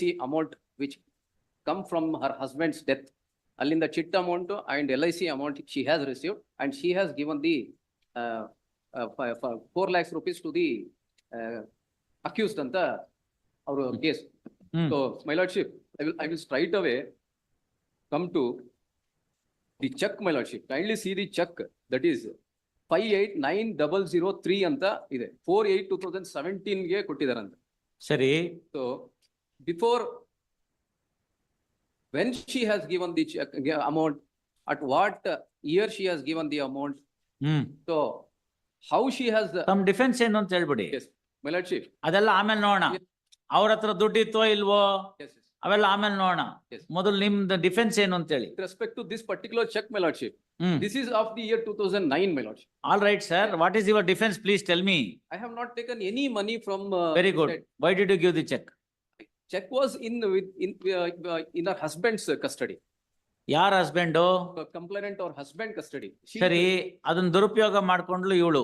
See amount which come from her husband's death ಅಲ್ಲಿಂದ chit amount and L I C amount she has received and she has given the four lakhs rupees to the accused ಅಂತ ಅವರು case. So lordship I will I will straight away come to the cheque my lordship kindly see the cheque that is five eight nine double zero three ಅಂತ ಇದೆ. Four eight two thousand ಸೆವೆಂಟೀನ್ಗೆ ಕೊಟ್ಟಿದಾರಂತೆ ಸರಿ. So before, when she has given the check, uh, amount, at what uh, year she has given the amount, hmm so how she has, some defense defence ಏನು ಅಂತ ಹೇಳ್ಬಿಡಿ yes, my lord ಅದೆಲ್ಲ ಆಮೇಲೆ ನೋಡೋಣ noona ಅವ್ರ hatra ದುಡ್ಡಿತ್ತೋ ಇಲ್ವೋ yes, yes. ಅವೆಲ್ಲ ಆಮೇಲೆ ನೋಡೋಣ Yes. ಮೊದಲು ನಿಮ್ದು ಡಿಫೆನ್ಸ್ ಏನು ಅಂತ ಹೇಳಿ With respect to this particular check, my lordship, hmm this is of the year two thousand nine, my lordship. All right sir what is your defence please tell me I have not taken any money from. uh, very good why did you give the cheque cheque was in with in in her husband's custody ಯಾರ husband complainant ಅವ್ರ husband custody ಸರಿ ಅದನ್ನ ದುರುಪಯೋಗ ಮಾಡ್ಕೊಂಡ್ಲು ಇವಳು.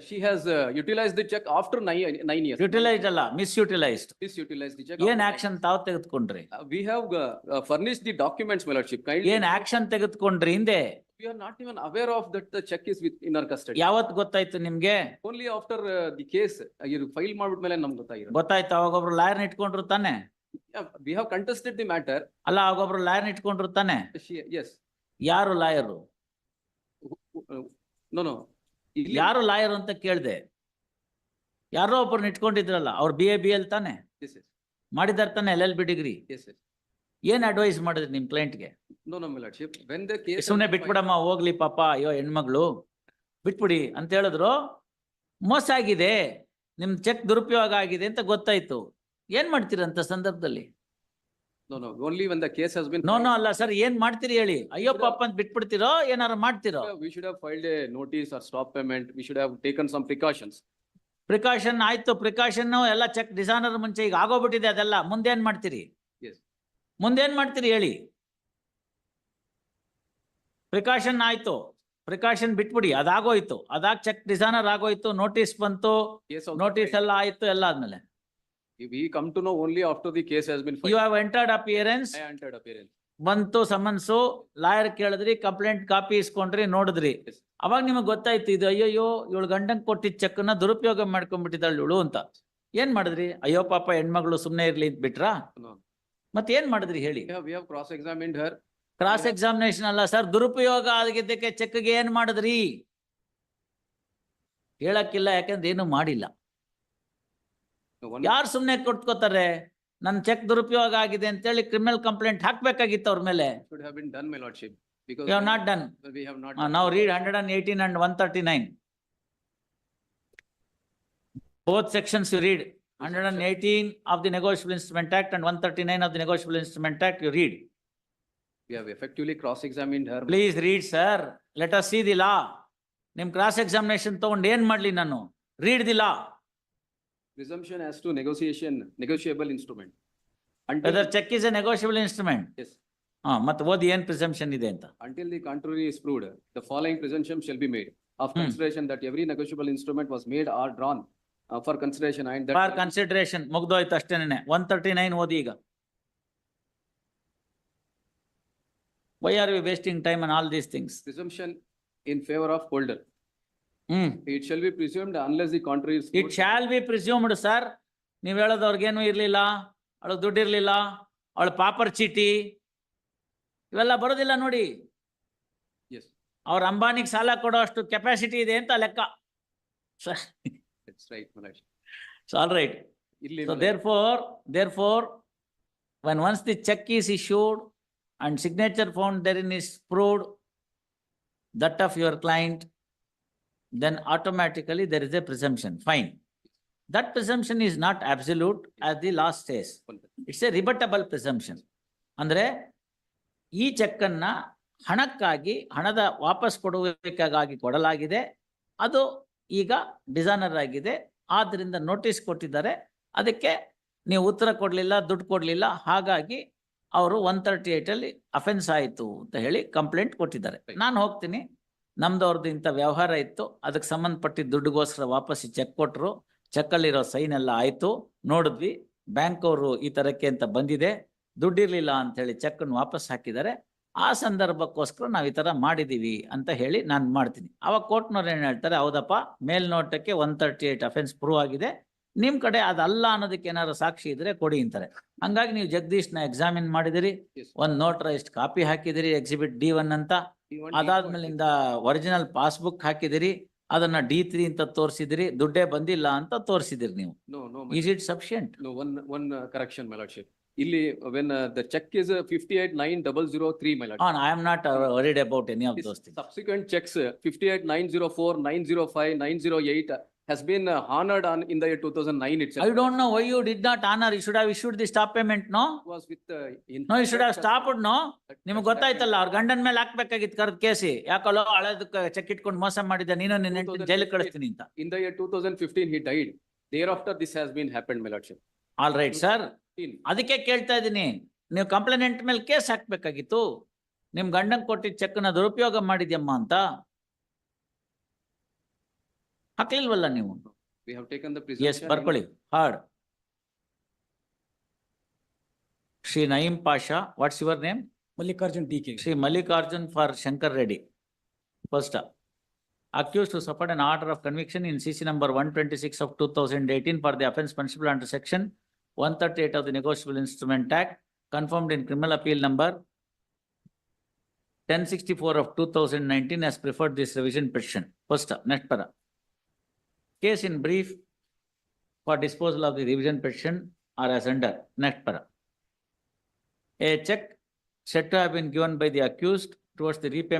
She has uh, utilized the check after nine, nine years. Utilised ಅಲ್ಲ misutilised Misutilized the check. ಏನ್ after action ತಾವ್ ತೆಗೆದುಕೊಂಡ್ರಿ Uh, We have uh, uh, furnished the documents, my lordship. Kindly, ಏನ್ ಆಕ್ಷನ್ ತೆಗೆದುಕೊಂಡ್ರಿ ಹಿಂದೆ we are not even aware of that the check is with in our custody. ಯಾವತ್ ಗೊತ್ತಾಯ್ತು ನಿಮ್ಗೆ Only after uh, the case, uh, you file mele ನಮ್ಗೆ ಗೊತ್ತಾಗಿರೋದು. ಗೊತ್ತಾಯ್ತು ಅವಾಗೊಬ್ರು ಲಾಯರ್ನ ಇಟ್ಕೊಂಡ್ರು ತಾನೆ Yeah, We have contested the matter. ಅಲ್ಲ ಅವಾಗೊಬ್ರು ಲಾಯರ್ನ ಇಟ್ಕೊಂಡ್ರು ತಾನೆ She, yes. ಯಾರು lawyer Who- who- uh, No, no. ಯಾರು ಲಾಯರ್ ಅಂತ ಕೇಳ್ದೆ. ಯಾರೋ ಒಬ್ಬರನ್ನ ಇಟ್ಕೊಂಡಿದ್ರಲ್ಲ ಅವ್ರು ಬಿ ಎ ಬಿ ಎಲ್ ತಾನೆ? ಮಾಡಿದಾರ ತಾನೆ ಎಲ್ ಎಲ್ ಬಿ ಡಿಗ್ರಿ. ಏನ್ ಅಡ್ವೈಸ್ ಮಾಡಿದ್ರಿ ನಿಮ್ ಕ್ಲೈಂಟ್ಗೆ ಸುಮ್ನೆ ಬಿಟ್ಬಿಡಮ್ಮ ಹೋಗ್ಲಿ ಪಾಪ ಅಯ್ಯೋ ಹೆಣ್ಮಗಳು. ಬಿಟ್ಬಿಡಿ ಅಂತ ಹೇಳಿದ್ರು. ಮೋಸ ಆಗಿದೆ. ನಿಮ್ ಚೆಕ್ ದುರುಪಯೋಗ ಆಗಿದೆ ಅಂತ ಗೊತ್ತಾಯ್ತು. ಏನ್ ಮಾಡ್ತೀರಂತ ಸಂದರ್ಭದಲ್ಲಿ? No, no, only when the case has been. No no ಅಲ್ಲ ಸರ್ ಏನ್ ಮಾಡ್ತೀರಿ ಹೇಳಿ ಅಯ್ಯೋ ಪಾಪ ಅಂತ ಬಿಟ್ಬಿಡ್ತಿರೋ ಏನಾರ ಮಾಡ್ತೀರೋ We should have filed a notice or stop payment. We should have taken some precautions. Precaution ಆಯ್ತು ಪ್ರಿಕಾಷನ್ ಎಲ್ಲ ಚೆಕ್ ಡಿಸೈನರ್ ಮುಂಚೆ ಈಗ ಆಗೋಗ್ಬಿಟ್ಟಿದೆ ಅದೆಲ್ಲ ಮುಂದೇನ್ ಮಾಡ್ತೀರಿ Yes. ಮುಂದೇನ್ ಮಾಡ್ತೀರಿ ಹೇಳಿ ಪ್ರಿಕಾಷನ್ ಆಯ್ತು ಪ್ರಿಕಾಷನ್ ಬಿಟ್ಬಿಡಿ ಅದಾಗೋಯ್ತು ಅದಾಗ ಚೆಕ್ ಡಿಸೈನರ್ ಆಗೋಯ್ತು ನೋಟಿಸ್ ಬಂತು Case also filed. ಎಲ್ಲ ಆಯ್ತು ಎಲ್ಲ ಆದ್ಮೇಲೆ We come to know only after the case has been You filed. Have entered appearance I entered appearance. ಬಂತು ಸಮನ್ಸು ಲಾಯರ್ ಕೇಳಿದ್ರಿ ಕಂಪ್ಲೇಂಟ್ ಕಾಪಿ ಇಸ್ಕೊಂಡ್ರಿ ನೋಡಿದ್ರಿ Yes. ಅವಾಗ ನಿಮಗ್ ಗೊತ್ತಾಯ್ತು ಇದು ಅಯ್ಯಯ್ಯೋ ಇವಳು ಗಂಡಂಗ್ ಕೊಟ್ಟಿದ್ ಚೆಕ್ನ ದುರುಪಯೋಗ ಮಾಡ್ಕೊಂಡ್ಬಿಟ್ಟಿದ್ದಾಳೆ ಇವಳು ಅಂತ ಏನ್ ಮಾಡಿದ್ರಿ ಅಯ್ಯೋ ಪಾಪ ಹೆಣ್ಮಗಳು ಸುಮ್ನೆ ಇರ್ಲಿ ಅಂತ ಬಿಟ್ರಾ No. ಮತ್ತೆ ಏನ್ ಮಾಡಿದ್ರಿ ಹೇಳಿ cross have, we have cross examined her. Cross. Examination ಅಲ್ಲ ಸರ್ ದುರುಪಯೋಗ ಆಗಿದ್ದಕ್ಕೆ ಚೆಕ್ಗೆ ಏನ್ ಮಾಡಿದ್ರಿ ಹೇಳಕ್ಕಿಲ್ಲ ಯಾಕಂದ್ರೆ ಏನು ಮಾಡಿಲ್ಲ ಯಾರು ಸುಮ್ನೆ ಕೊಟ್ಕೋತಾರೆ ನನ್ನ ಚೆಕ್ ದುರುಪಯೋಗ ಆಗಿದೆ ಅಂತ ಹೇಳಿ ಕ್ರಿಮಿನಲ್ ಕಂಪ್ಲೇಂಟ್ ಹಾಕ್ಬೇಕಾಗಿತ್ತು ಅವ್ರ ಮೇಲೆ should have been done, my lordship. Because you have not done we have not. ನಾವು read hundred and eighteen and one thirty nine both sections you read hundred and eighteen of the negotiable instrument act and one thirty nine of the negotiable instrument act you read We have effectively cross examined her. Please read, sir. Let us see the law. ನಿಮ್ cross examination ತಗೊಂಡು ಏನ್ ಮಾಡ್ಲಿ ನಾನು? Read the law. Presumption as to negotiation, negotiable instrument. Until, Whether check is a negotiable instrument. yes, ಹಾ, ಮತ್ತೆ ಓದಿ ಏನ್ presumption ಇದೆ ಅಂತ. until the contrary is proved, the following presumption shall be made. Of Hmm. consideration that every negotiable instrument was made or drawn uh, for consideration and that. for consideration ಮುಗ್ದೋಯ್ತು ಅಷ್ಟೇನೆ one thirty nine ಓದಿ ಈಗ. Why are we wasting time on all these things? Presumption in favor of holder. Hmm. It shall be presumed unless the contrary is. It proved. Shall be presumed sir ನೀವ್ ಹೇಳೋದು ಅವ್ರಿಗೇನು ಇರ್ಲಿಲ್ಲ ಅವಳು ದುಡ್ಡು ಇರ್ಲಿಲ್ಲ ಅವಳ ಪಾಪರ್ ಚೀಟಿ ಇವೆಲ್ಲ ಬರೋದಿಲ್ಲ ನೋಡಿ Yes, ಅವ್ರ ಅಂಬಾನಿಗ್ ಸಾಲ ಕೊಡೋ ಅಷ್ಟು ಕೆಪಾಸಿಟಿ ಇದೆ ಅಂತ ಲೆಕ್ಕ sir that's right, lordship. All right ಇಲ್ಲಿ therefore there when once the check is issued and signature found therein is proved that of your client, then automatically there is a presumption, fine. That presumption is not absolute as the law says. It's a rebuttable presumption. ಅಂದ್ರೆ ಈ ಚೆಕ್ಕನ್ನ ಹಣಕ್ಕಾಗಿ ಹಣದ ವಾಪಸ್ ಕೊಡುವಿಕೆಗಾಗಿ ಕೊಡಲಾಗಿದೆ. ಅದು ಈಗ designer ಆಗಿದೆ. ಆದ್ರಿಂದ ನೋಟಿಸ್ ಕೊಟ್ಟಿದ್ದಾರೆ. ಅದಕ್ಕೆ ನೀವು ಉತ್ತರ ಕೊಡಲಿಲ್ಲ ದುಡ್ಡು ಕೊಡಲಿಲ್ಲ. ಹಾಗಾಗಿ ಅವರು ಒನ್ ತರ್ಟಿ ಏಟ್ ಅಲ್ಲಿ ಅಫೆನ್ಸ್ ಆಯಿತು ಅಂತ ಹೇಳಿ ಕಂಪ್ಲೇಂಟ್ ಕೊಟ್ಟಿದ್ದಾರೆ. ನಾನು ಹೋಗ್ತೀನಿ. ನಮ್ದು ಅವ್ರದ್ದು ಇಂಥ ವ್ಯವಹಾರ ಇತ್ತು. ಅದಕ್ಕೆ ಸಂಬಂಧಪಟ್ಟಿದ್ದ ದುಡ್ಡುಗೋಸ್ಕರ ವಾಪಸ್ ಚೆಕ್ ಕೊಟ್ಟರು ಚೆಕ್ಕಲ್ಲಿರೋ ಸೈನ್ ಎಲ್ಲ ಆಯಿತು. ನೋಡಿದ್ವಿ. ಬ್ಯಾಂಕ್ ಅವರು ಈ ತರಕ್ಕೆ ಅಂತ ಬಂದಿದೆ. ದುಡ್ಡಿರಲಿಲ್ಲ ಅಂತ ಹೇಳಿ ಚೆಕ್ ಅನ್ನು ವಾಪಸ್ ಹಾಕಿದ್ದಾರೆ. ಆ ಸಂದರ್ಭಕ್ಕೋಸ್ಕರ ನಾವು ಈ ಥರ ಮಾಡಿದ್ದೀವಿ ಅಂತ ಹೇಳಿ ನಾನು ಮಾಡ್ತೀನಿ. ಅವಾಗ ಕೋರ್ಟ್ನವ್ರು ಏನು ಹೇಳ್ತಾರೆ? ಹೌದಪ್ಪ ಮೇಲ್ನೋಟಕ್ಕೆ one thirty eight offence prove ಆಗಿದೆ. ನಿಮ್ಮ ಕಡೆ ಅದಲ್ಲ ಅನ್ನೋದಕ್ಕೆ ಏನಾದ್ರು ಸಾಕ್ಷಿ ಇದ್ರೆ ಕೊಡಿ ಅಂತಾರೆ. ಹಂಗಾಗಿ ನೀವು ಜಗದೀಶ್ನ ಎಕ್ಸಾಮಿನ್ ಮಾಡಿದಿರಿ. ಒಂದು ನೋಟ್ರ ನೋಟ್ರೈಸ್ಡ್ ಕಾಪಿ ಹಾಕಿದಿರಿ ಎಕ್ಸಿಬಿಟ್ ಡಿ ಒನ್ ಅಂತ. D1, ಅದಾದ್ಮೇಲಿಂದ ಒರಿಜಿನಲ್ ಪಾಸ್ಬುಕ್ ಹಾಕಿದಿರಿ ಅದನ್ನ ಡಿ ತ್ರೀ ಅಂತ ತೋರಿಸಿದಿರಿ ದುಡ್ಡೇ ಬಂದಿಲ್ಲ ಅಂತ ತೋರಿಸಿದಿರಿ ನೀವು No, no, is it sufficient no, one, one uh, correction, my lordship. ಇಲ್ಲಿ, when uh, the check is fifty-eight nine double zero three, my lord. I am not worried about any of His those cheques Subsequent checks, fifty-eight nine zero four, nine zero five, nine zero eight has been uh, honored on in the year two thousand nine itself. I don't know why you did not honour you should have issued the stop payment no Was with. uh, in- you should have stop no That- ನಿಮ್ಗೆ ಗೊತ್ತಾಯ್ತಲ್ಲ ಅವ್ರ ಗಂಡನ ಮೇಲೆ ಹಾಕ್ಬೇಕಾಗಿತ್ತು ಕರ್ದ್ ಕೇಸಿ ಯಾಕಲ್ಲೋ ಹಳೇದಕ್ಕೆ check ಇಟ್ಕೊಂಡು ಮೋಸ ಮಾಡಿದ್ದೆ ನೀನು ನಿನ್ನ ಹೆಂಡ್ತಿನ ಜೈಲಿಗೆ ಕಳಿಸ್ತೀನಿ ಅಂತ In the year two thousand fifteen, he died. Thereafter, this has been happened, my lordship. All right sir 15. ಅದಕ್ಕೆ ಕೇಳ್ತಾ ಇದ್ದೀನಿ ನೀವು ಕಂಪ್ಲೇಂಟ್ ಮೇಲೆ ಕೇಸ್ ಹಾಕ್ಬೇಕಾಗಿತ್ತು ನಿಮ್ ಗಂಡನ್ ಕೊಟ್ಟಿದ್ದ ಚೆಕ್ನ ದುರುಪಯೋಗ ಮಾಡಿದ್ಯಮ್ಮ ಅಂತ ಹಾಕ್ಲಿಲ್ವಲ್ಲ ನೀವು We have taken the S presumption. ಬರ್ಕೊಳ್ಳಿ heard Shri Nayeem Pasha what's your name Mallikarjun DK. Shri Mallikarjun for Shankar Reddy first accused to suffer an order of conviction in CC number one twenty-six of two thousand eighteen for the offence punishable under section one thirty-eight of the Negotiable Instrument Act confirmed in criminal appeal number ten sixty-four of two thousand nineteen has preferred this revision petition. First, next para. Case in brief for disposal of the revision petition are as under. Next para. A check said to have been given by the accused towards the repayment